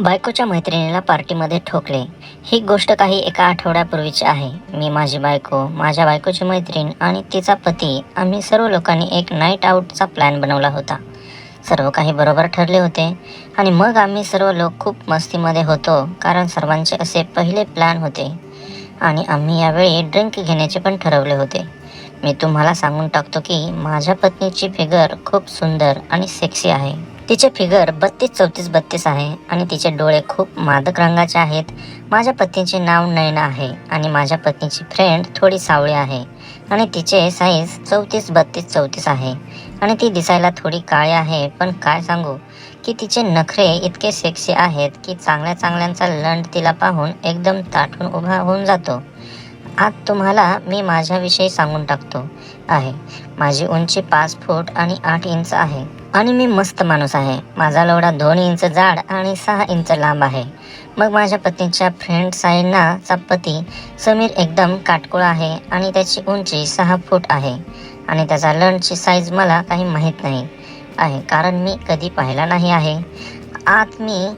बायकोच्या मैत्रिणीला पार्टीमध्ये ठोकले. ही गोष्ट काही एका आठवड्यापूर्वीची आहे. मी माझी बायको माझ्या बायकोची मैत्रीण आणि तिचा पती आम्ही सर्व लोकांनी एक नाईट आऊटचा प्लॅन बनवला होता. सर्व काही बरोबर ठरले होते आणि मग आम्ही सर्व लोक खूप मस्तीमध्ये होतो कारण सर्वांचे असे पहिले प्लॅन होते. आणि आम्ही यावेळी ड्रिंक घेण्याचे पण ठरवले होते. मी तुम्हाला सांगून टाकतो की माझ्या पत्नीची फिगर खूप सुंदर आणि सेक्सी आहे. तिचे फिगर बत्तीस चौतीस बत्तीस आहे आणि तिचे डोळे खूप मादक रंगाचे आहेत. माझ्या पत्नीचे नाव नयना आहे आणि माझ्या पत्नीची फ्रेंड थोडी सावळी आहे आणि तिचे साईज चौतीस बत्तीस चौतीस आहे आणि ती दिसायला थोडी काळी आहे. पण काय सांगू? की तिचे नखरे इतके सेक्सी आहेत की चांगल्या चांगल्यांचा लंड तिला पाहून एकदम ताटून उभा होऊन जातो. आज तुम्हाला मी माझ्याविषयी सांगून टाकतो आहे. माझी उंची पाच फूट आणि आठ इंच आहे. आणि मी मस्त माणूस आहे. माझा लवडा दोन इंच जाड आणि सहा इंच लांब आहे. मग माझ्या पत्नीच्या फ्रेंड सायनाचा पती समीर एकदम काटकोळ आहे आणि त्याची उंची सहा फूट आहे. आणि त्याचा लंडची साईज मला काही माहीत नाही आहे. कारण मी कधी पाहिला नाही आहे. आत मी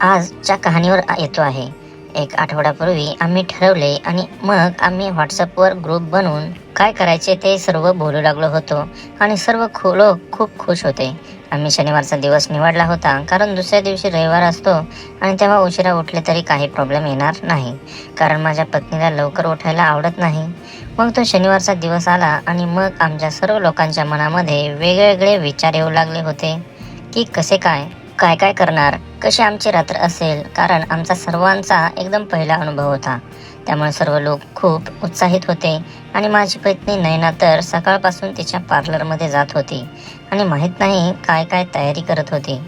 आजच्या कहाणीवर येतो आहे. एक आठवड्यापूर्वी आम्ही ठरवले आणि मग आम्ही व्हॉट्सअपवर ग्रुप बनवून काय करायचे ते सर्व बोलू लागलो होतो आणि सर्व खोलो लोक खूप खुश होते. आम्ही शनिवारचा दिवस निवडला होता कारण दुसऱ्या दिवशी रविवार असतो आणि तेव्हा उशिरा उठले तरी काही प्रॉब्लेम येणार नाही कारण माझ्या पत्नीला लवकर उठायला आवडत नाही. मग तो शनिवारचा दिवस आला आणि मग आमच्या सर्व लोकांच्या मनामध्ये वेगवेगळे विचार येऊ लागले होते की कसे काय? काय काय करणार? कशी आमची रात्र असेल? कारण आमचा सर्वांचा एकदम पहिला अनुभव होता. त्यामुळे सर्व लोक खूप उत्साहित होते आणि माझी पत्नी नैना तर सकाळपासून तिच्या पार्लरमध्ये जात होती. आणि माहीत नाही काय काय तयारी करत होती.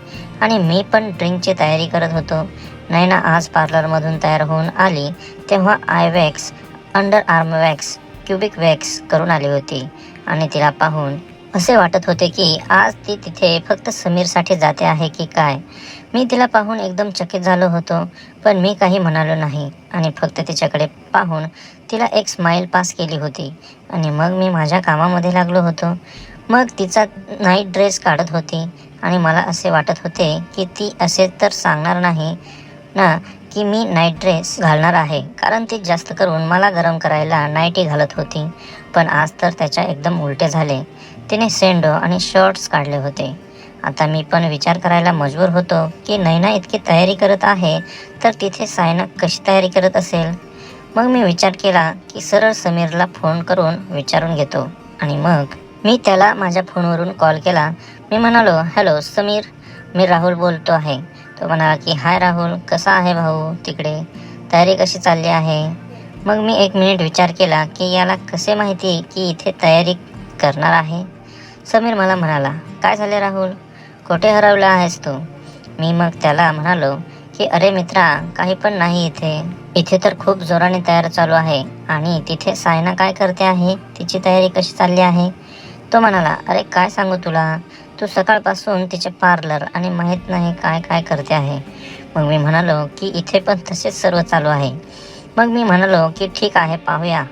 आणि मी पण ड्रिंकची तयारी करत होतो. नैना आज पार्लरमधून तयार होऊन आली तेव्हा आय wax underarm wax cubic wax करून आली होती. आणि तिला पाहून असे वाटत होते की आज ती तिथे फक्त समीरसाठी जाते आहे की काय? मी तिला पाहून एकदम चकित झालो होतो पण मी काही म्हणालो नाही आणि फक्त तिच्याकडे पाहून तिला एक स्माईल पास केली होती आणि मग मी माझ्या कामामध्ये लागलो होतो. मग तिचा नाईट ड्रेस काढत होती आणि मला असे वाटत होते की ती असे तर सांगणार नाही ना की मी नाईट ड्रेस घालणार आहे कारण ती जास्त करून मला गरम करायला नाईटी घालत होती. पण आज तर त्याच्या एकदम उलटे झाले. तिने सेंडो आणि शॉर्ट्स काढले होते. आता मी पण विचार करायला मजबूर होतो की नैना इतकी तयारी करत आहे तर तिथे सायना कशी तयारी करत असेल? मग मी विचार केला की सरळ समीरला फोन करून विचारून घेतो. आणि मग मी त्याला माझ्या फोनवरून कॉल केला. मी म्हणालो हॅलो समीर. मी राहुल बोलतो आहे. तो म्हणाला की हाय राहुल कसा आहे भाऊ तिकडे? तयारी कशी चालली आहे? मग मी एक मिनिट विचार केला की याला कसे माहिती की इथे तयारी करणार आहे? समीर मला म्हणाला काय झाले राहुल? कुठे हरवला आहेस तू? मी मग त्याला म्हणालो की अरे मित्रा काही पण नाही इथे. इथे तर खूप जोराने तयार चालू आहे. आणि तिथे सायना काय करते आहे? तिची तयारी कशी चालली आहे? तो म्हणाला अरे काय सांगू तुला? तू सकाळपासून तिचे पार्लर आणि माहीत नाही काय काय करते आहे. मग मी म्हणालो की इथे पण तसेच सर्व चालू आहे. मग मी म्हणालो की ठीक आहे पाहूया.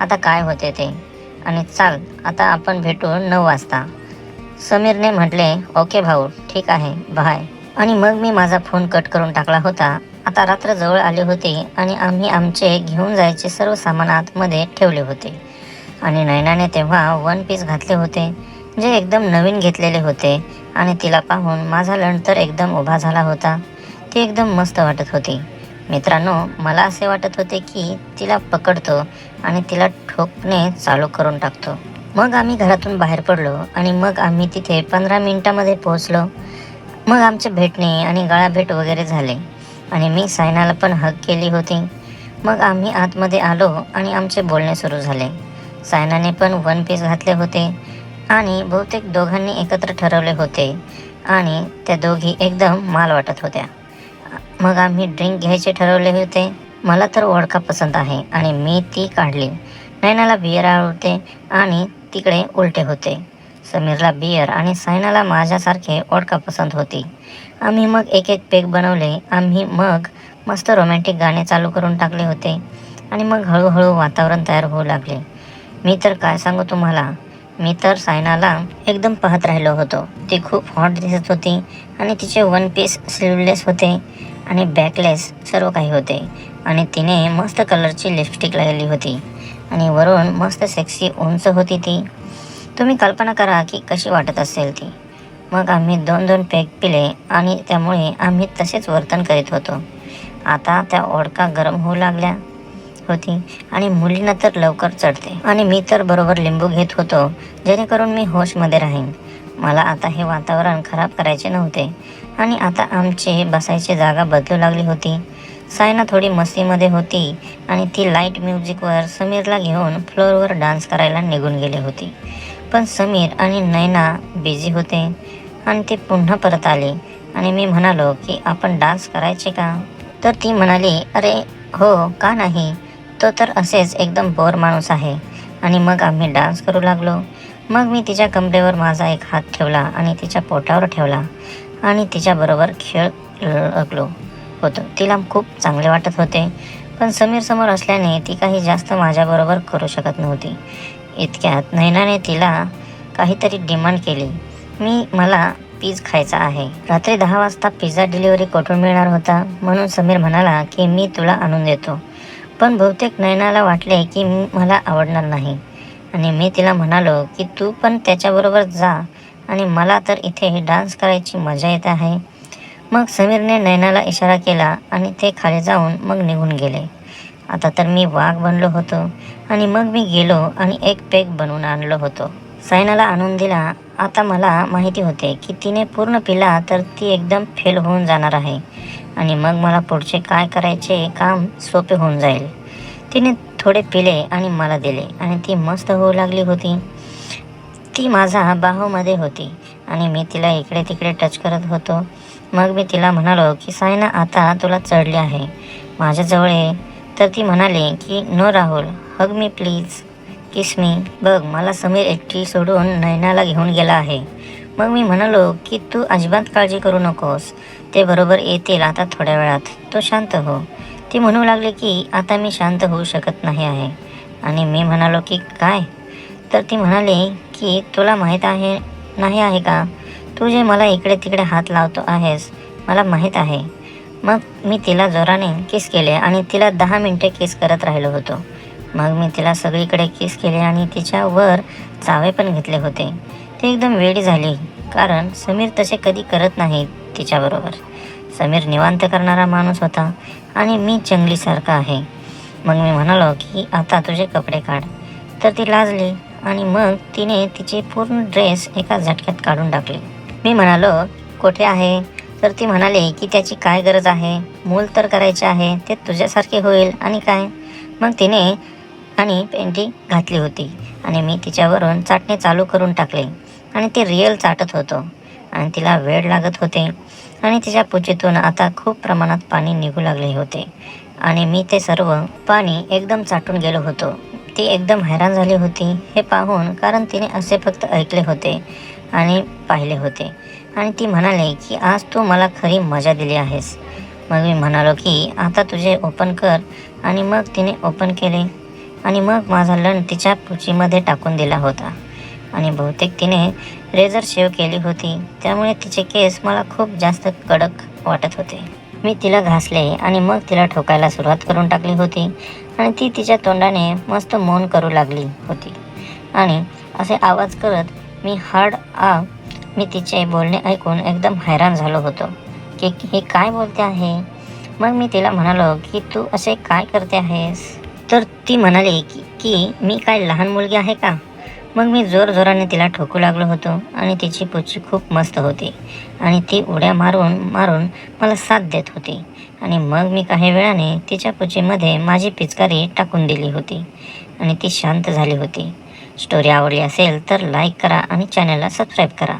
आता काय होते ते? आणि चाल आता आपण भेटू नऊ वाजता. समीरने म्हटले ओके भाऊ ठीक आहे बाय आणि मग मी माझा फोन कट करून टाकला होता. आता रात्र जवळ आली होती आणि आम्ही आमचे घेऊन जायचे सर्व सामान आतमध्ये ठेवले होते. आणि नैनाने तेव्हा वन पीस घातले होते जे एकदम नवीन घेतलेले होते. आणि तिला पाहून माझा लंड तर एकदम उभा झाला होता. ती एकदम मस्त वाटत होती. मित्रांनो मला असे वाटत होते की तिला पकडतो आणि तिला ठोकणे चालू करून टाकतो. मग आम्ही घरातून बाहेर पडलो आणि मग आम्ही तिथे पंधरा मिनिटामध्ये पोहोचलो. मग आमचे भेटणे आणि गळाभेट वगैरे झाले आणि मी सायनाला पण हक केली होती. मग आम्ही आतमध्ये आलो आणि आमचे बोलणे सुरू झाले. सायनाने पण वन पीस घातले होते आणि बहुतेक दोघांनी एकत्र ठरवले होते आणि त्या दोघी एकदम माल वाटत होत्या. मग आम्ही ड्रिंक घ्यायचे ठरवले होते. मला तर वडका पसंत आहे आणि मी ती काढली. नयनाला बियर आवडते आणि तिकडे उलटे होते. समीरला बियर आणि सायनाला माझ्यासारखे ओडका पसंत होती. आम्ही मग एक एक पेक बनवले. आम्ही मग मस्त रोमॅन्टिक गाणे चालू करून टाकले होते आणि मग हळूहळू वातावरण तयार होऊ लागले. मी तर काय सांगू तुम्हाला? मी तर सायनाला एकदम पाहत राहिलो होतो. ती खूप हॉट दिसत होती आणि तिचे वन पीस स्लीवलेस होते. आणि बॅकलेस सर्व काही होते. आणि तिने मस्त कलरची लिपस्टिक लागली होती. आणि वरून मस्त सेक्सी उंच होती ती. तुम्ही कल्पना करा की कशी वाटत असेल ती. मग आम्ही दोन दोन पॅक पिले आणि त्यामुळे आम्ही तसेच वर्तन करीत होतो. आता त्या ओडका गरम होऊ लागल्या होती आणि मुलींना तर लवकर चढते. आणि मी तर बरोबर लिंबू घेत होतो जेणेकरून मी होशमध्ये राहीन. मला आता हे वातावरण खराब करायचे नव्हते. आणि आता आमची बसायची जागा बदलू लागली होती. सायना थोडी मस्तीमध्ये होती आणि ती लाइट म्युझिकवर समीरला घेऊन फ्लोअरवर डान्स करायला निघून गेली होती. पण समीर आणि नैना बिझी होते आणि ते पुन्हा परत आले. आणि मी म्हणालो की आपण डान्स करायचे का? तर ती म्हणाली अरे हो का नाही? तो तर असेच एकदम बोर माणूस आहे. आणि मग आम्ही डान्स करू लागलो. मग मी तिच्या कमरेवर माझा एक हात ठेवला आणि तिच्या पोटावर ठेवला आणि तिच्याबरोबर खेळ लागलो होतो. तिला खूप चांगले वाटत होते पण समीर समोर असल्याने ती काही जास्त माझ्याबरोबर करू शकत नव्हती. इतक्यात नैनाने तिला काहीतरी डिमांड केली. मी मला पीज खायचा आहे. रात्री दहा वाजता पिझ्झा डिलिव्हरी कुठून मिळणार होता? म्हणून समीर म्हणाला की मी तुला आणून देतो. पण बहुतेक नयनाला वाटले की मला आवडणार नाही. आणि मी तिला म्हणालो की तू पण त्याच्याबरोबर जा आणि मला तर इथे डान्स करायची मजा येत आहे. मग समीरने नैनाला इशारा केला आणि ते खाली जाऊन मग निघून गेले. आता तर मी वाघ बनलो होतो आणि मग मी गेलो आणि एक पेग बनवून आणलो होतो. सायनाला आणून दिला. आता मला माहिती होते की तिने पूर्ण पिला तर ती एकदम फेल होऊन जाणार आहे. आणि मग मला पुढचे काय करायचे काम सोपे होऊन जाईल. तिने थोडे पिले आणि मला दिले आणि ती मस्त होऊ लागली होती. ती माझा बाहूमध्ये होती आणि मी तिला इकडे तिकडे टच करत होतो. मग मी तिला म्हणालो की सायना आता तुला चढले आहे. माझ्याजवळ ये. तर ती म्हणाली की no Rahul hug me please kiss me बघ मला समीर एकटी सोडून नयनाला घेऊन गेला आहे. मग मी म्हणालो की तू अजिबात काळजी करू नकोस. ते बरोबर येतील आता थोड्या वेळात. तो शांत हो. ती म्हणू लागली की आता मी शांत होऊ शकत नाही आहे. आणि मी म्हणालो की काय? तर ती म्हणाली की तुला माहीत आहे नाही आहे का? तू जे मला इकडे तिकडे हात लावतो आहेस मला माहीत आहे. मग मी तिला जोराने किस केले आणि तिला दहा मिनटे किस करत राहिलो होतो. मग मी तिला सगळीकडे किस केले आणि तिच्यावर चावे पण घेतले होते. ती एकदम वेडी झाली कारण समीर तसे कधी करत नाही तिच्याबरोबर. समीर निवांत करणारा माणूस होता आणि मी जंगलीसारखा आहे. मग मी म्हणालो की आता तुझे कपडे काढ. तर ती लाजली आणि मग तिने तिचे पूर्ण ड्रेस एका झटक्यात काढून टाकले. मी म्हणालो कुठे आहे? तर ती म्हणाली की त्याची काय गरज आहे? मूल तर करायचे आहे ते तुझ्यासारखे होईल आणि काय? मग तिने आणि पेंटी घातली होती आणि मी तिच्यावरून चाटणे चालू करून टाकले आणि ते रिअल चाटत होतो आणि तिला वेळ लागत होते. आणि तिच्या पुचीतून आता खूप प्रमाणात पाणी निघू लागले होते. आणि मी ते सर्व पाणी एकदम चाटून गेलो होतो. ती एकदम हैराण झाली होती. हे पाहून कारण तिने असे फक्त ऐकले होते आणि पाहिले होते. आणि ती म्हणाले की आज तू मला खरी मजा दिली आहेस. मग मी म्हणालो की आता तुझे ओपन कर. आणि मग तिने ओपन केले. आणि मग माझा लण तिच्या पुचीमध्ये टाकून दिला होता. आणि बहुतेक तिने रेझर शेव केली होती. त्यामुळे तिचे केस मला खूप जास्त कडक वाटत होते. मी तिला घासले आणि मग तिला ठोकायला सुरुवात करून टाकली होती आणि ती तिच्या तोंडाने मस्त मौन करू लागली होती. आणि असे आवाज करत मी हार्ड आ मी तिचे बोलणे ऐकून एकदम हैराण झालो होतो. की हे काय बोलते आहे? मग मी तिला म्हणालो की तू असे काय करते आहेस? तर ती म्हणाली की की मी काय लहान मुलगी आहे का? मग मी जोर जोराने तिला ठोकू लागलो होतो आणि तिची पुची खूप मस्त होती. आणि ती उड्या मारून मारून मला साथ देत होती. आणि मग मी काही वेळाने तिच्या पुचीमध्ये माझी पिचकारी टाकून दिली होती. आणि ती शांत झाली होती. स्टोरी आवडली असेल तर लाईक करा आणि चॅनलला सबस्क्राईब करा.